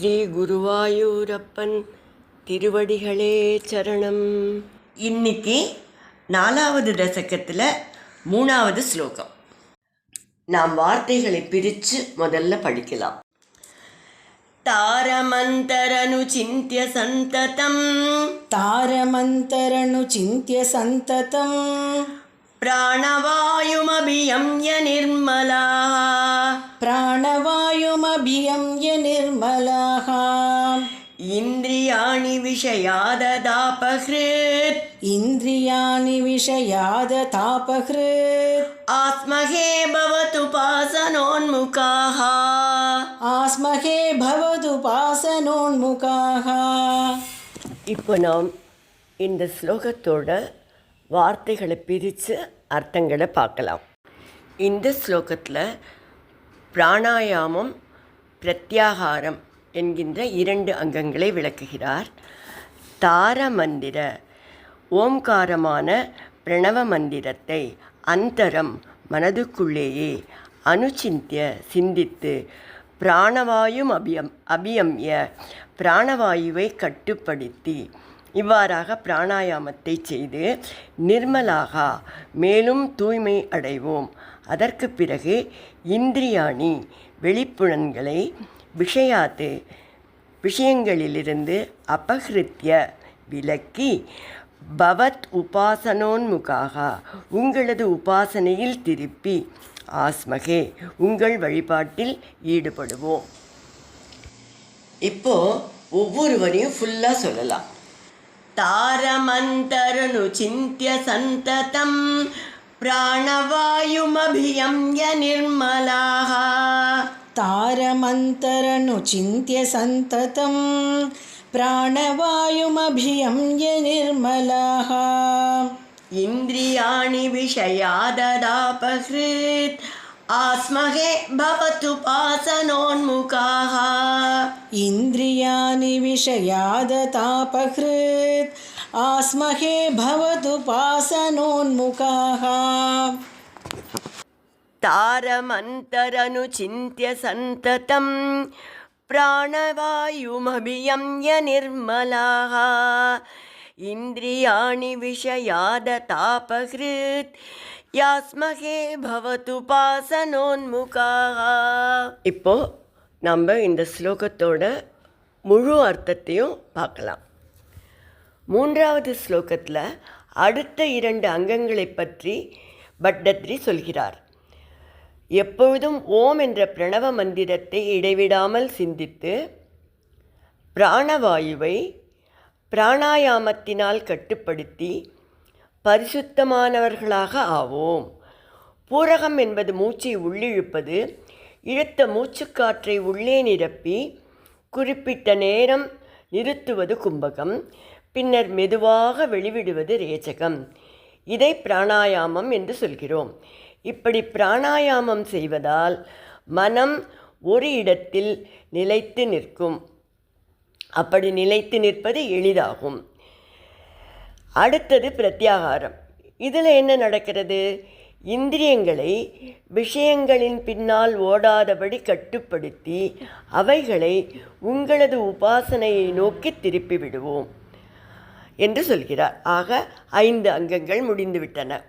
ஸ்ரீ குருவாயூரப்பன் திருவடிகளே சரணம் இன்னைக்கு நாலாவது தசகத்தில் மூணாவது ஸ்லோகம் நாம் வார்த்தைகளை பிரித்து முதல்ல படிக்கலாம் தாரமந்தரனு சிந்திய சந்ததம் तारमन्तरनुचिन्त्य सन्ततं பிராணவாயுமபியம்ய நிர்மலா प्राणवायुमभियम्य निर्मलाः இந்திரியாணி விஷயாததாபஹிருத் इन्द्रियाणि विषयादतापहृत् ஆத்மகே பவத்து பாசனோன்முகாः आस्महे भवदुपासनोन्मुखाः இப்போ நாம் இந்த ஸ்லோகத்தோட வார்த்தைகளை பிரித்து அர்த்தங்களை பார்க்கலாம். இந்த ஸ்லோகத்தில் பிராணாயாமம் பிரத்யாகாரம் என்கின்ற இரண்டு அங்கங்களை விளக்குகிறார். தார மந்திர ஓம்காரமான பிரணவ மந்திரத்தை அந்தரம் மனதுக்குள்ளேயே அனுச்சிந்திய சிந்தித்து பிராணவாயும் அபியம் அபியம்ய பிராணவாயுவை கட்டுப்படுத்தி இவ்வாறாக பிராணாயாமத்தை செய்து நிர்மலாகா மேலும் தூய்மை அடைவோம். அதற்கு பிறகு இந்திரியாணி வெளிப்புலன்களை விஷயாத்து விஷயங்களிலிருந்து அபகிருத்திய விலக்கி பவத் உபாசனோன்முகாக உங்களது உபாசனையில் திருப்பி ஆஸ்மகே உங்கள் வழிபாட்டில் ஈடுபடுவோம். இப்போ ஒவ்வொருவரையும் ஃபுல்லாக சொல்லலாம். तारमन्तरनुचिन्त्य सन्ततं प्राणवायुमभियम्य निर्मलाः। तारमन्तरनुचिन्त्य सन्ततं प्राणवायुमभियम्य निर्मलाः। इन्द्रियाणि विषया ददापसृत् आस्महे भवतु पासनोन्मुखाः इन्द्रियाणि विषयादतापहृत्। आस्महे भवतु पासनोन्मुखाः। तारमन्तरनुचिन्त्य सन्ततं प्राणवायुमभियम्य निर्मलाः। इन्द्रियाणि विषयादतापहृत् யாஸ்மகே பவத்து பாசனோன்முகாக இப்போ நம்ம இந்த ஸ்லோகத்தோட முழு அர்த்தத்தையும் பார்க்கலாம் மூன்றாவது ஸ்லோகத்தில் அடுத்த இரண்டு அங்கங்களை பற்றி பட்டத்ரி சொல்கிறார் எப்பொழுதும் ஓம் என்ற பிரணவ மந்திரத்தை இடைவிடாமல் சிந்தித்து பிராணவாயுவை பிராணாயாமத்தினால் கட்டுப்படுத்தி பரிசுத்தமானவர்களாக ஆவோம். பூரகம் என்பது மூச்சை உள்ளிழுப்பது இழுத்த மூச்சுக்காற்றை உள்ளே நிரப்பி குறிப்பிட்ட நேரம் நிறுத்துவது கும்பகம் பின்னர் மெதுவாக வெளிவிடுவது ரேச்சகம் இதை பிராணாயாமம் என்று சொல்கிறோம். இப்படி பிராணாயாமம் செய்வதால் மனம் ஒரு இடத்தில் நிலைத்து நிற்கும். அப்படி நிலைத்து நிற்பது எளிதாகும். அடுத்தது பிரத்யாகாரம். இதில் என்ன நடக்கிறது? இந்திரியங்களை விஷயங்களின் பின்னால் ஓடாதபடி கட்டுப்படுத்தி அவைகளை உங்களது உபாசனையை நோக்கி திருப்பி விடுவோம் என்று சொல்கிறார். ஆக ஐந்து அங்கங்கள் முடிந்துவிட்டன.